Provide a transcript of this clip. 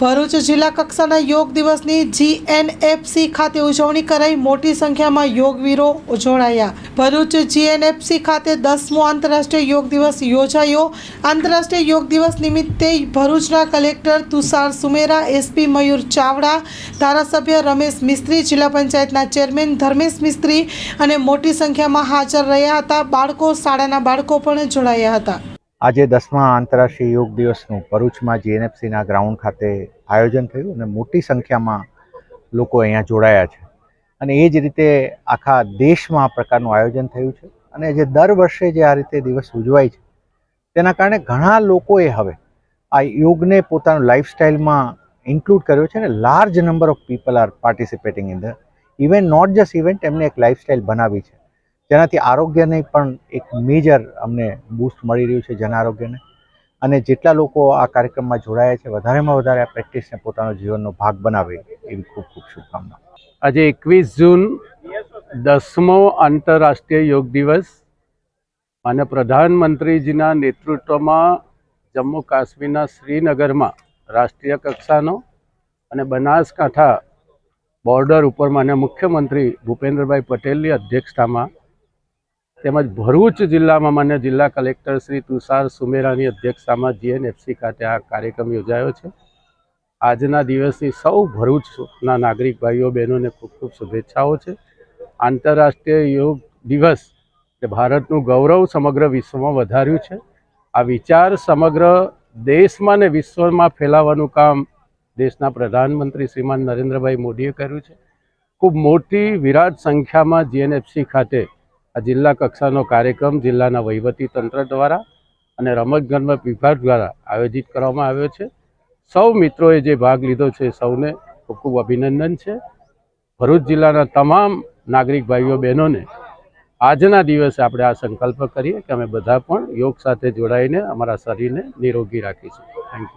ભરૂચ જિલ્લા કક્ષાના યોગ દિવસની જીએનએફસી ખાતે ઉજવણી કરાઈ. મોટી સંખ્યામાં યોગવીરો જોડાયા ભરૂચ જીએનએફસી ખાતે દસમો આંતરરાષ્ટ્રીય યોગ દિવસ યોજાયો. આંતરરાષ્ટ્રીય યોગ દિવસ નિમિત્તે ભરૂચના કલેક્ટર તુષાર સુમેરા એસપી મયુર ચાવડા, ધારાસભ્ય રમેશ મિસ્ત્રી, જિલ્લા પંચાયતના ચેરમેન ધર્મેશ મિસ્ત્રી અને મોટી સંખ્યામાં હાજર રહ્યા હતા. બાળકો, શાળાના બાળકો પણ જોડાયા હતા. આજે દસમા આંતરરાષ્ટ્રીય યોગ દિવસનું ભરૂચમાં જીએનએફસીના ગ્રાઉન્ડ ખાતે આયોજન થયું અને મોટી સંખ્યામાં લોકો અહીંયા જોડાયા છે. અને એ જ રીતે આખા દેશમાં આ પ્રકારનું આયોજન થયું છે. અને જે દર વર્ષે જે આ રીતે દિવસ ઉજવાય છે, તેના કારણે ઘણા લોકોએ હવે આ યોગને પોતાનું લાઇફસ્ટાઇલમાં ઇન્ક્લુડ કર્યો છે અને large number of people are participating in the event, not just event એમને એક લાઇફસ્ટાઇલ બનાવી છે. જેનાથી આરોગ્યને પણ એક મેજર અમને બૂસ્ટ મળી રહ્યું છે જન આરોગ્યને. અને જેટલા લોકો આ કાર્યક્રમમાં જોડાયા છે, વધારેમાં વધારે આ પ્રેક્ટિસને પોતાનો જીવનનો ભાગ બનાવે એવી ખૂબ ખૂબ શુભકામના. આજે એકવીસ જૂન દસમો આંતરરાષ્ટ્રીય યોગ દિવસ અને પ્રધાનમંત્રીજીના નેતૃત્વમાં જમ્મુ કાશ્મીરના શ્રીનગરમાં રાષ્ટ્રીય કક્ષાનો અને બનાસકાંઠા બોર્ડર ઉપર માન્ય મુખ્યમંત્રી ભૂપેન્દ્રભાઈ પટેલની અધ્યક્ષતામાં તેમજ ભરૂચ જિલ્લામાં માન્ય જિલ્લા કલેક્ટર શ્રી તુષાર સુમેરાની અધ્યક્ષતામાં જીએનએફસી ખાતે આ કાર્યક્રમ યોજાયો છે. આજના દિવસની સૌ ભરૂચના નાગરિક ભાઈઓ, બહેનોને ખૂબ ખૂબ શુભેચ્છાઓ છે. આંતરરાષ્ટ્રીય યોગ દિવસ એ ભારતનું ગૌરવ સમગ્ર વિશ્વમાં વધાર્યું છે. આ વિચાર સમગ્ર દેશમાં ને વિશ્વમાં ફેલાવવાનું કામ દેશના પ્રધાનમંત્રી શ્રીમાન નરેન્દ્રભાઈ મોદીએ કર્યું છે. ખૂબ મોટી વિરાટ સંખ્યામાં જીએનએફસી ખાતે આ જિલ્લા કક્ષાનો કાર્યક્રમ જિલ્લાના વહીવટી તંત્ર દ્વારા અને રમતગમત વિભાગ દ્વારા આયોજિત કરવામાં આવ્યો છે. સૌ મિત્રોએ જે ભાગ લીધો છે સૌને ખૂબ ખૂબ અભિનંદન છે. ભરૂચ જિલ્લાના તમામ નાગરિક ભાઈઓ બહેનોને આજના દિવસે આપણે આ સંકલ્પ કરીએ કે અમે બધા પણ યોગ સાથે જોડાઈને અમારા શરીરને નિરોગી રાખીશું. Thank you